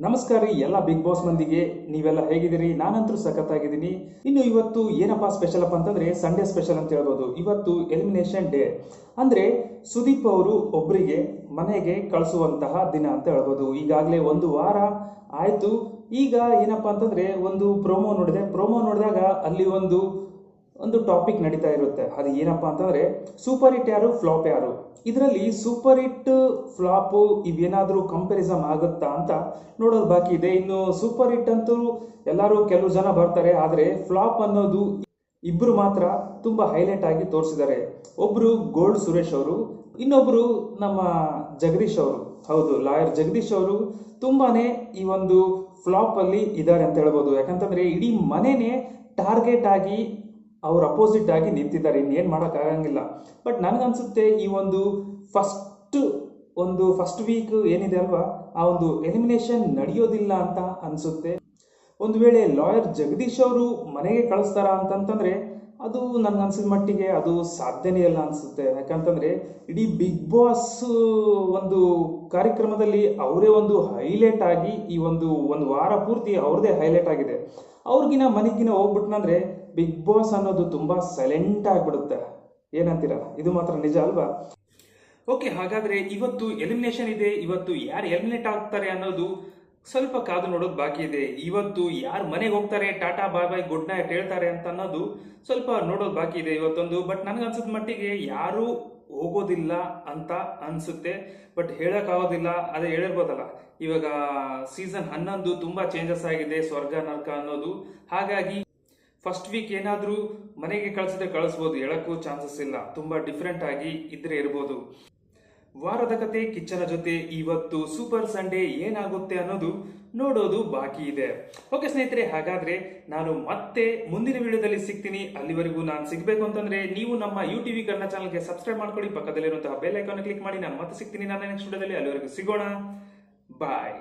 ನಮಸ್ಕಾರ ರೀ ಎಲ್ಲ ಬಿಗ್ ಬಾಸ್ ಮಂದಿಗೆ. ನೀವೆಲ್ಲ ಹೇಗಿದ್ದೀರಿ? ನಾನಂತೂ ಸಖತ್ತಾಗಿದ್ದೀನಿ. ಇನ್ನು ಇವತ್ತು ಏನಪ್ಪಾ ಸ್ಪೆಷಲ್ ಅಪ್ಪ ಅಂತಂದ್ರೆ ಸಂಡೇ ಸ್ಪೆಷಲ್ ಅಂತ ಹೇಳ್ಬೋದು. ಇವತ್ತು ಎಲಿಮಿನೇಷನ್ ಡೇ ಅಂದ್ರೆ ಸುದೀಪ್ ಅವರು ಒಬ್ಬರಿಗೆ ಮನೆಗೆ ಕಳಿಸುವಂತಹ ದಿನ ಅಂತ ಹೇಳ್ಬೋದು. ಈಗಾಗಲೇ ಒಂದು ವಾರ ಆಯಿತು. ಈಗ ಏನಪ್ಪಾ ಅಂತಂದ್ರೆ ಒಂದು ಪ್ರೋಮೋ ನೋಡಿದೆ. ಪ್ರೋಮೋ ನೋಡಿದಾಗ ಅಲ್ಲಿ ಒಂದು ಒಂದು ಟಾಪಿಕ್ ನಡೀತಾ ಇರುತ್ತೆ. ಅದು ಏನಪ್ಪ ಅಂತಂದ್ರೆ ಸೂಪರ್ ಹಿಟ್ ಯಾರು ಫ್ಲಾಪ್ ಯಾರು? ಇದರಲ್ಲಿ ಸೂಪರ್ ಹಿಟ್ ಫ್ಲಾಪ್ ಇವೇನಾದ್ರೂ ಕಂಪ್ಯಾರಿಸಮ್ ಆಗುತ್ತಾ ಅಂತ ನೋಡೋದು ಬಾಕಿ ಇದೆ. ಇನ್ನು ಸೂಪರ್ ಹಿಟ್ ಅಂತೂ ಎಲ್ಲರೂ ಕೆಲವು ಜನ ಬರ್ತಾರೆ, ಆದರೆ ಫ್ಲಾಪ್ ಅನ್ನೋದು ಇಬ್ಬರು ಮಾತ್ರ ತುಂಬಾ ಹೈಲೈಟ್ ಆಗಿ ತೋರಿಸಿದ್ದಾರೆ. ಒಬ್ಬರು ಗೋಲ್ಡ್ ಸುರೇಶ್ ಅವರು ಇನ್ನೊಬ್ಬರು ನಮ್ಮ ಜಗದೀಶ್ ಅವರು. ಹೌದು ಲಾಯರ್ ಜಗದೀಶ್ ಅವರು ತುಂಬಾನೇ ಈ ಒಂದು ಫ್ಲಾಪ್ ಅಲ್ಲಿ ಇದ್ದಾರೆ ಅಂತ ಹೇಳ್ಬೋದು. ಯಾಕಂತಂದ್ರೆ ಇಡೀ ಮನೆನೇ ಟಾರ್ಗೆಟ್ ಆಗಿ ಅವ್ರ ಅಪೋಸಿಟ್ ಆಗಿ ನಿಂತಿದ್ದಾರೆ, ಇನ್ನೇನು ಮಾಡೋಕ್ಕಾಗಂಗಿಲ್ಲ. ಬಟ್ ನನಗನ್ಸುತ್ತೆ ಈ ಒಂದು ಫಸ್ಟ್ ಒಂದು ಫಸ್ಟ್ ವೀಕ್ ಏನಿದೆ ಅಲ್ವಾ, ಆ ಒಂದು ಎಲಿಮಿನೇಷನ್ ನಡೆಯೋದಿಲ್ಲ ಅಂತ ಅನ್ಸುತ್ತೆ. ಒಂದು ವೇಳೆ ಲಾಯರ್ ಜಗದೀಶ್ ಅವರು ಮನೆಗೆ ಕಳಿಸ್ತಾರ ಅಂತಂತಂದರೆ ಅದು ನನ್ಗನ್ಸಿದ ಮಟ್ಟಿಗೆ ಅದು ಸಾಧ್ಯನೇ ಇಲ್ಲ ಅನ್ಸುತ್ತೆ. ಯಾಕಂತಂದ್ರೆ ಇಡೀ ಬಿಗ್ ಬಾಸ್ ಒಂದು ಕಾರ್ಯಕ್ರಮದಲ್ಲಿ ಅವರೇ ಒಂದು ಹೈಲೈಟ್ ಆಗಿ ಈ ಒಂದು ಒಂದು ವಾರ ಪೂರ್ತಿ ಅವ್ರದೇ ಹೈಲೈಟ್ ಆಗಿದೆ. ಅವ್ರಿಗಿನ ಮನೆಗಿನ ಹೋಗ್ಬಿಟ್ನಂದ್ರೆ ಬಿಗ್ ಬಾಸ್ ಅನ್ನೋದು ತುಂಬಾ ಸೈಲೆಂಟ್ ಆಗಿಬಿಡುತ್ತೆ. ಏನಂತೀರ? ಇದು ಮಾತ್ರ ನಿಜ ಅಲ್ವಾ? ಓಕೆ ಹಾಗಾದ್ರೆ ಇವತ್ತು ಎಲಿಮಿನೇಷನ್ ಇದೆ. ಇವತ್ತು ಯಾರು ಎಲಿಮಿನೇಟ್ ಆಗ್ತಾರೆ ಅನ್ನೋದು ಸ್ವಲ್ಪ ಕಾದು ನೋಡೋದು ಬಾಕಿ ಇದೆ. ಇವತ್ತು ಯಾರು ಮನೆಗೆ ಹೋಗ್ತಾರೆ, tata, bye bye, good night ಹೇಳ್ತಾರೆ ಅಂತ ಅನ್ನೋದು ಸ್ವಲ್ಪ ನೋಡೋದು ಬಾಕಿ ಇದೆ ಇವತ್ತೊಂದು. ಬಟ್ ನನಗನ್ಸಿದ ಮಟ್ಟಿಗೆ ಯಾರು ಹೋಗೋದಿಲ್ಲ ಅಂತ ಅನ್ಸುತ್ತೆ. ಬಟ್ ಹೇಳೋಕ್ಕಾಗೋದಿಲ್ಲ, ಅದೇ ಹೇಳಿರ್ಬೋದಲ್ಲ. ಇವಾಗ ಸೀಸನ್ ಹನ್ನೊಂದು ತುಂಬಾ ಚೇಂಜಸ್ ಆಗಿದೆ, ಸ್ವರ್ಗ, ನರ್ಕ ಅನ್ನೋದು. ಹಾಗಾಗಿ ಫಸ್ಟ್ ವೀಕ್ ಏನಾದರೂ ಮನೆಗೆ ಕಳಿಸಿದ್ರೆ ಕಳಿಸ್ಬೋದು, ಹೇಳಕ್ಕೂ ಚಾನ್ಸಸ್ ಇಲ್ಲ. ತುಂಬಾ ಡಿಫ್ರೆಂಟ್ ಆಗಿ ಇದ್ರೆ ಇರ್ಬೋದು. ವಾರದ ಕತೆ, ಕಿಚ್ಚನ ಜೊತೆ ಇವತ್ತು ಸೂಪರ್ ಸಂಡೇ ಏನಾಗುತ್ತೆ ಅನ್ನೋದು ನೋಡೋದು ಬಾಕಿ ಇದೆ. ಓಕೆ ಸ್ನೇಹಿತರೆ, ಹಾಗಾದ್ರೆ ನಾನು ಮತ್ತೆ ಮುಂದಿನ ವಿಡಿಯೋದಲ್ಲಿ ಸಿಗ್ತೀನಿ. ಅಲ್ಲಿವರೆಗೂ ನಾನು ಸಿಗ್ಬೇಕು ಅಂತಂದ್ರೆ ನೀವು ನಮ್ಮ ಯು ಟಿವಿ ಕನ್ನಡ ಚಾನಲ್ಗೆ ಸಬ್ಸ್ಕ್ರೈಬ್ ಮಾಡ್ಕೊಳ್ಳಿ. ಪಕ್ಕದಲ್ಲಿರುವಂತಹ ಬೆಲ್ ಐಕಾನ್ ಕ್ಲಿಕ್ ಮಾಡಿ, ನಾನು ಮತ್ತೆ ಸಿಗ್ತೀನಿ. ನಾನು ನೆಕ್ಸ್ಟ್ ವಿಡಿಯೋದಲ್ಲಿ ಅಲ್ಲಿವರೆಗೂ ಸಿಗೋಣ. ಬಾಯ್